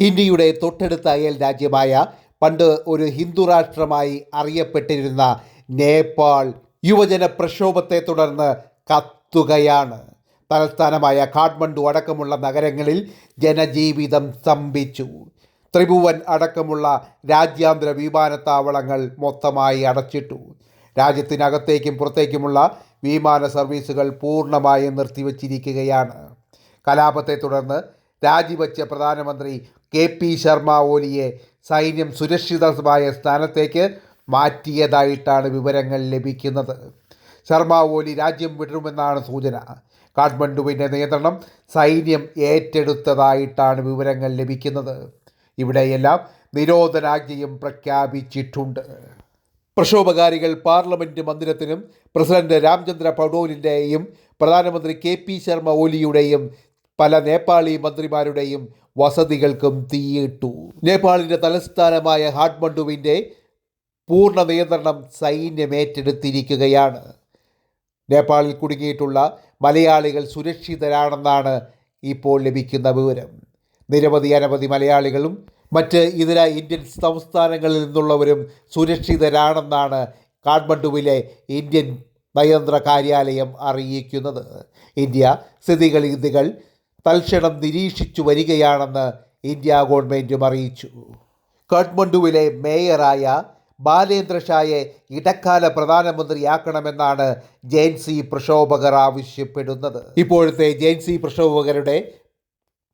ഇന്ത്യയുടെ തൊട്ടടുത്ത അയൽ രാജ്യമായ പണ്ട് ഒരു ഹിന്ദു രാഷ്ട്രമായി അറിയപ്പെട്ടിരുന്ന നേപ്പാൾ യുവജന പ്രക്ഷോഭത്തെ തുടർന്ന് കത്തുകയാണ്. തലസ്ഥാനമായ കാഠ്മണ്ഡു അടക്കമുള്ള നഗരങ്ങളിൽ ജനജീവിതം സ്തംഭിച്ചു. ത്രിഭുവൻ അടക്കമുള്ള രാജ്യാന്തര വിമാനത്താവളങ്ങൾ മൊത്തമായി അടച്ചിട്ടു. രാജ്യത്തിനകത്തേക്കും പുറത്തേക്കുമുള്ള വിമാന സർവീസുകൾ പൂർണമായും നിർത്തിവച്ചിരിക്കുകയാണ്. കലാപത്തെ തുടർന്ന് രാജിവെച്ച പ്രധാനമന്ത്രി കെ പി ശർമ്മ ഓലിയെ സൈന്യം സുരക്ഷിതമായ സ്ഥാനത്തേക്ക് മാറ്റിയതായിട്ടാണ് വിവരങ്ങൾ ലഭിക്കുന്നത്. ശർമ്മ ഓലി രാജ്യം വിടുമെന്നാണ് സൂചന. കാഠ്മണ്ഡുവിന്റെ നിയന്ത്രണം സൈന്യം ഏറ്റെടുത്തതായിട്ടാണ് വിവരങ്ങൾ ലഭിക്കുന്നത്. ഇവിടെയെല്ലാം നിരോധനാജ്ഞയും പ്രഖ്യാപിച്ചിട്ടുണ്ട്. പ്രക്ഷോഭകാരികൾ പാർലമെന്റ് മന്ദിരത്തിനും പ്രസിഡന്റ് രാംചന്ദ്ര പടോലിന്റെയും പ്രധാനമന്ത്രി കെ പി ശർമ്മ ഓലിയുടെയും പല നേപ്പാളി മന്ത്രിമാരുടെയും വസതികൾക്കും തീയിട്ടു. നേപ്പാളിന്റെ തലസ്ഥാനമായ ഹാഡ്മണ്ഡുവിന്റെ പൂർണ നിയന്ത്രണം സൈന്യം ഏറ്റെടുത്തിരിക്കുകയാണ്. നേപ്പാളിൽ കുടുങ്ങിയിട്ടുള്ള മലയാളികൾ സുരക്ഷിതരാണെന്നാണ് ഇപ്പോൾ ലഭിക്കുന്ന വിവരം. നിരവധി അനവധി മലയാളികളും മറ്റ് ഇതര ഇന്ത്യൻ സംസ്ഥാനങ്ങളിൽ നിന്നുള്ളവരും സുരക്ഷിതരാണെന്നാണ് കാഠ്മണ്ഡുവിലെ ഇന്ത്യൻ നയതന്ത്ര കാര്യാലയം അറിയിക്കുന്നത്. ഇന്ത്യ സ്ഥിതിഗതികൾ തൽക്ഷണം നിരീക്ഷിച്ചു വരികയാണെന്ന് ഇന്ത്യ ഗവൺമെന്റും അറിയിച്ചു. കാഠ്മണ്ഡുവിലെ മേയറായ ബാലേന്ദ്ര ഷായെ ഇടക്കാല പ്രധാനമന്ത്രിയാക്കണമെന്നാണ് ജെയിൻസി പ്രക്ഷോഭകർ ആവശ്യപ്പെടുന്നത്. ഇപ്പോഴത്തെ ജെയിൻസി പ്രക്ഷോഭകരുടെ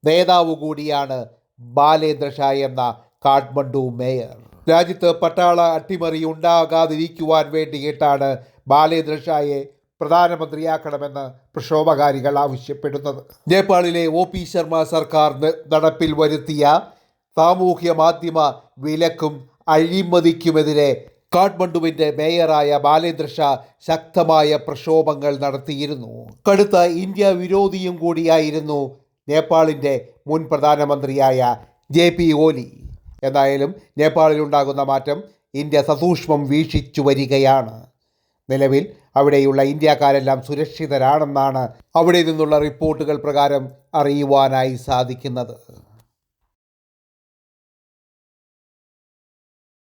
നേതാവ് കൂടിയാണ് ബാലേന്ദ്ര എന്ന കാഠ്മണ്ഡു മേയർ. രാജ്യത്ത് പട്ടാള അട്ടിമറി ഉണ്ടാകാതിരിക്കുവാൻ വേണ്ടിയിട്ടാണ് ബാലേന്ദ്ര ഷായെ പ്രധാനമന്ത്രിയാക്കണമെന്ന് പ്രക്ഷോഭകാരികൾ ആവശ്യപ്പെടുന്നത്. നേപ്പാളിലെ ഒ പി ശർമ്മ സർക്കാർ നടപ്പിൽ വരുത്തിയ സാമൂഹ്യ മാധ്യമ വിലക്കും അഴിമതിക്കുമെതിരെ കാഠ്മണ്ഡുവിന്റെ മേയറായ ബാലേന്ദ്ര ഷാ ശക്തമായ പ്രക്ഷോഭങ്ങൾ നടത്തിയിരുന്നു. കടുത്ത ഇന്ത്യ വിരോധിയും കൂടിയായിരുന്നു നേപ്പാളിന്റെ മുൻ പ്രധാനമന്ത്രിയായ ജെ പി ഓലി. എന്തായാലും നേപ്പാളിലുണ്ടാകുന്ന മാറ്റം ഇന്ത്യ സസൂക്ഷ്മം വീക്ഷിച്ചു വരികയാണ്. നിലവിൽ അവിടെയുള്ള ഇന്ത്യക്കാരെല്ലാം സുരക്ഷിതരാണെന്നാണ് അവിടെ നിന്നുള്ള റിപ്പോർട്ടുകൾ പ്രകാരം അറിയുവാനായി സാധിക്കുന്നത്.